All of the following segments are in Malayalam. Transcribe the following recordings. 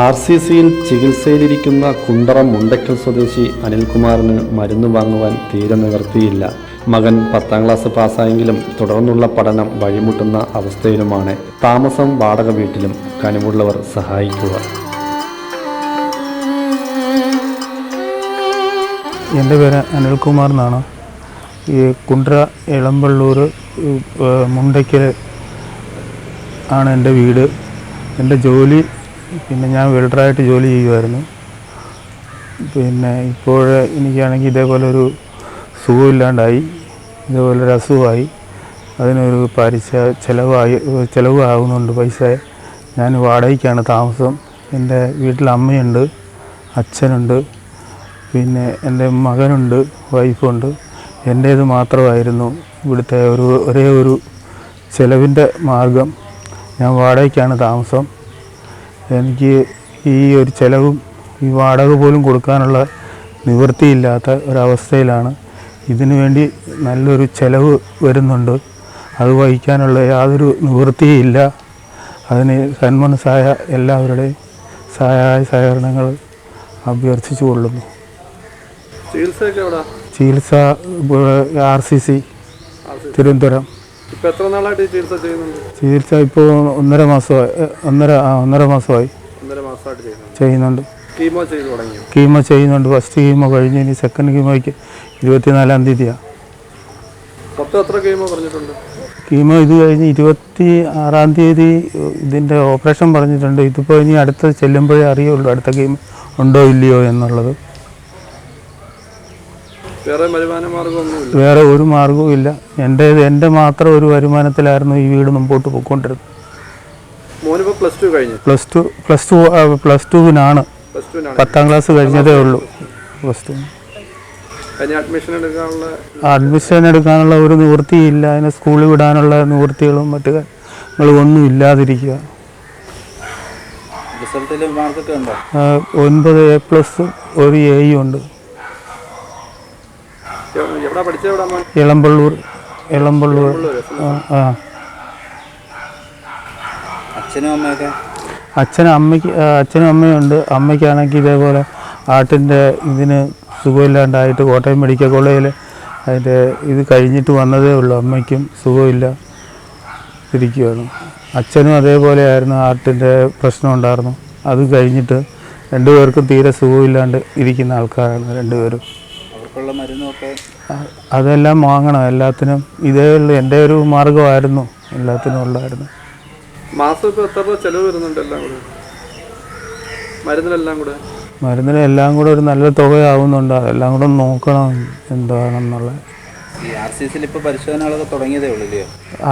ആർ സി സിയിൽ ചികിത്സയിലിരിക്കുന്ന കുണ്ടറം മുണ്ടയ്ക്കൽ സ്വദേശി അനിൽകുമാറിന് മരുന്ന് വാങ്ങുവാൻ തീരെ നിവർത്തിയില്ല മകൻ പത്താം ക്ലാസ് പാസ്സായെങ്കിലും തുടർന്നുള്ള പഠനം വഴിമുട്ടുന്ന അവസ്ഥയിലുമാണ്. താമസം വാടക വീട്ടിലും കനിവുള്ളവർ സഹായിക്കുക. എന്റെ പേര് അനിൽകുമാർ എന്നാണ്. ഈ കുണ്ട്ര ഇളമ്പള്ളൂർ മുണ്ടയ്ക്കൽ ആണ് എന്റെ വീട്. എന്റെ ജോലി പിന്നെ ഞാൻ വെൽഡറായിട്ട് ജോലി ചെയ്യുമായിരുന്നു പിന്നെ ഇപ്പോൾ എനിക്കാണെങ്കിൽ ഇതേപോലെ ഒരു സുഖമില്ലാണ്ടായി. ഇതേപോലെ ഒരു അസുഖമായി. അതിനൊരു പലിശ ചിലവായി ചിലവ് ആകുന്നുണ്ട് പൈസ. ഞാൻ വാടകയ്ക്കാണ് താമസം. എന്റെ വീട്ടിൽ അമ്മയുണ്ട് അച്ഛനുണ്ട് പിന്നെ എന്റെ മകനുണ്ട് വൈഫുണ്ട്. എന്റേത് മാത്രമായിരുന്നു ഇവിടുത്തെ ഒരു ഒരേ ഒരു ചിലവിന്റെ മാർഗം. ഞാൻ വാടകയ്ക്കാണ് താമസം. എനിക്ക് ഈ ഒരു ചിലവും ഈ വാടക പോലും കൊടുക്കാനുള്ള നിവൃത്തിയില്ലാത്ത ഒരവസ്ഥയിലാണ്. ഇതിനു വേണ്ടി നല്ലൊരു ചിലവ് വരുന്നുണ്ട്. അത് വഹിക്കാനുള്ള യാതൊരു നിവൃത്തിയില്ല അതിന് സന്മനസ്സായ എല്ലാവരുടെയും സഹായ സഹകരണങ്ങൾ അഭ്യർത്ഥിച്ചു കൊള്ളുന്നു. ചികിത്സ ആർ സി സി തിരുവനന്തപുരം. ഇപ്പൊ എത്ര നാളായിട്ട് ചികിത്സ ചെയ്യുന്നുണ്ട്? ചികിത്സ ഇപ്പോൾ ഒന്നര മാസമായി ഒന്നര ആ ഒന്നര മാസമായി. ഒന്നര മാസമായിട്ട് ചെയ്യുന്നുണ്ട്. ചെയ്യുന്നുണ്ട്. കീമോ ചെയ്തു തുടങ്ങിയോ? കീമോ ചെയ്യുന്നുണ്ട്. ഫസ്റ്റ് കീമോ കഴിഞ്ഞ് ഇനി സെക്കൻഡ് കീമോയ്ക്ക് ഇരുപത്തിനാലാം തീയതിയാണ് മൊത്തം എത്ര കീമോ പറഞ്ഞിട്ടുണ്ട്? കീമോ ഇത് കഴിഞ്ഞ് ഇരുപത്തി ആറാം തീയതി ഇതിന്റെ ഓപ്പറേഷൻ പറഞ്ഞിട്ടുണ്ട്. ഇതിപ്പോൾ ഇനി അടുത്ത് ചെല്ലുമ്പോഴേ അറിയുള്ളൂ അടുത്ത കീമോ ഉണ്ടോ ഇല്ലയോ എന്നുള്ളത്. വേറെ വരുമാന മാർഗമൊന്നുമില്ല വേറെ ഒരു മാർഗവും ഇല്ല. എന്റെ എന്റെ മാത്രം ഒരു വരുമാനത്തിലായിരുന്നു ഈ വീട് മുമ്പോട്ട് പോയിക്കൊണ്ടിരുന്നത്. പ്ലസ് ടു കഴിഞ്ഞു. Plus two plus two plus ടുവിനാണ് പത്താം ക്ലാസ് കഴിഞ്ഞതേ ഉള്ളൂ. പ്ലസ് ടു അഡ്മിഷൻ എടുക്കാനുള്ള അഡ്മിഷൻ എടുക്കാനുള്ള ഒരു നിവൃത്തിയില്ല. അതിനെ സ്കൂളിൽ വിടാനുള്ള നിവൃത്തികളും മറ്റു കാര്യങ്ങളും ഒന്നും ഇല്ലാതിരിക്കുക. ഒൻപത് എ പ്ലസ് ഒരു എയും ഉണ്ട്. ഇളമ്പള്ളൂർ ഇളമ്പള്ളൂർ. ആ, അച്ഛനും അമ്മയൊക്കെ? അച്ഛനും അമ്മയ്ക്ക് ആ, അച്ഛനും അമ്മയും ഉണ്ട്. അമ്മയ്ക്കാണെങ്കിൽ ഇതേപോലെ ആട്ടിന്റെ ഇതിന് സുഖമില്ലാണ്ടായിട്ട് കോട്ടയം മെഡിക്കൽ കോളേജിൽ അതിന്റെ ഇത് കഴിഞ്ഞിട്ട് വന്നതേ ഉള്ളൂ. അമ്മയ്ക്കും സുഖമില്ല. ഇരിക്കുകയാണ് അച്ഛനും അതേപോലെ ആയിരുന്നു. ആട്ടിന്റെ പ്രശ്നം ഉണ്ടായിരുന്നു. അത് കഴിഞ്ഞിട്ട് രണ്ടുപേർക്കും തീരെ സുഖമില്ലാണ്ട് ഇരിക്കുന്ന ആൾക്കാരാണ് രണ്ടുപേരും. അവർക്കുള്ള മരുന്നൊക്കെ അതെല്ലാം വാങ്ങണം എല്ലാത്തിനും. ഇതേ ഉള്ളൂ എന്റെ ഒരു മാർഗമായിരുന്നു എല്ലാത്തിനും ഉള്ളായിരുന്നു മാസം ഇപ്പോൾ എത്ര രൂപ ചിലവ് വരുന്നുണ്ട് എല്ലാം കൂടെ മരുന്നിനെല്ലാം കൂടെ? മരുന്നിന് എല്ലാം കൂടെ ഒരു നല്ല തുകയാവുന്നുണ്ട് അതെല്ലാം കൂടെ നോക്കണം എന്താണെന്നുള്ളത് ഈ ആർ സി സിയിൽ ഇപ്പോൾ പരിശോധനകളൊക്കെ തുടങ്ങിയതേ ഉള്ളൂ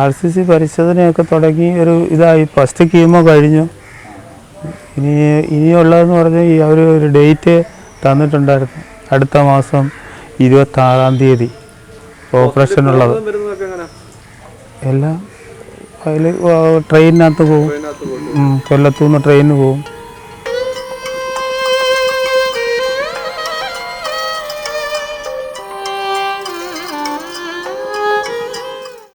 ആർ സി സി പരിശോധനയൊക്കെ തുടങ്ങി ഒരു ഇതായി ഫസ്റ്റ് കീമോ കഴിഞ്ഞു. ഇനി ഇനിയുള്ളതെന്ന് പറഞ്ഞാൽ ഈ അവർ ഒരു ഡേറ്റ് തന്നിട്ടുണ്ടായിരുന്നു അടുത്ത മാസം. ഇരുപത്താറാം തീയതി ഓപ്പറേഷൻ ഉള്ളത് എല്ലാം അതിൽ ട്രെയിനിനകത്ത് ഉം, കൊല്ലത്തുനിന്ന് ട്രെയിനിന് പോകും.